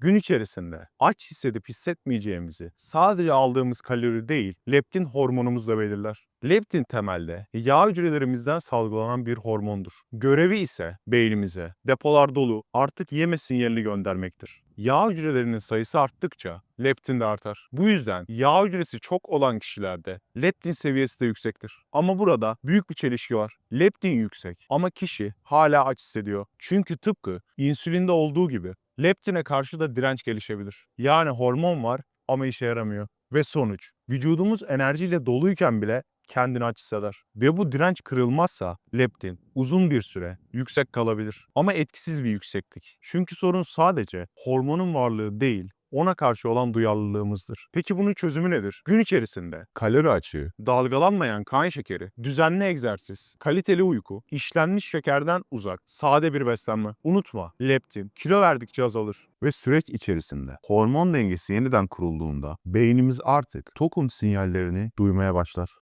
Gün içerisinde aç hissedip hissetmeyeceğimizi sadece aldığımız kalori değil, leptin hormonumuz da belirler. Leptin temelde yağ hücrelerimizden salgılanan bir hormondur. Görevi ise beynimize depolar dolu artık yeme sinyalini göndermektir. Yağ hücrelerinin sayısı arttıkça leptin de artar. Bu yüzden yağ hücresi çok olan kişilerde leptin seviyesi de yüksektir. Ama burada büyük bir çelişki var. Leptin yüksek ama kişi hala aç hissediyor. Çünkü tıpkı insülinde olduğu gibi leptine karşı da direnç gelişebilir. Yani hormon var ama işe yaramıyor. Ve sonuç, vücudumuz enerjiyle doluyken bile kendini aç hisseder. Ve bu direnç kırılmazsa leptin uzun bir süre yüksek kalabilir. Ama etkisiz bir yükseklik. Çünkü sorun sadece hormonun varlığı değil, ona karşı olan duyarlılığımızdır. Peki bunun çözümü nedir? Gün içerisinde kalori açığı, dalgalanmayan kan şekeri, düzenli egzersiz, kaliteli uyku, işlenmiş şekerden uzak, sade bir beslenme. Unutma, leptin kilo verdikçe azalır. Ve süreç içerisinde hormon dengesi yeniden kurulduğunda beynimiz artık tokum sinyallerini duymaya başlar.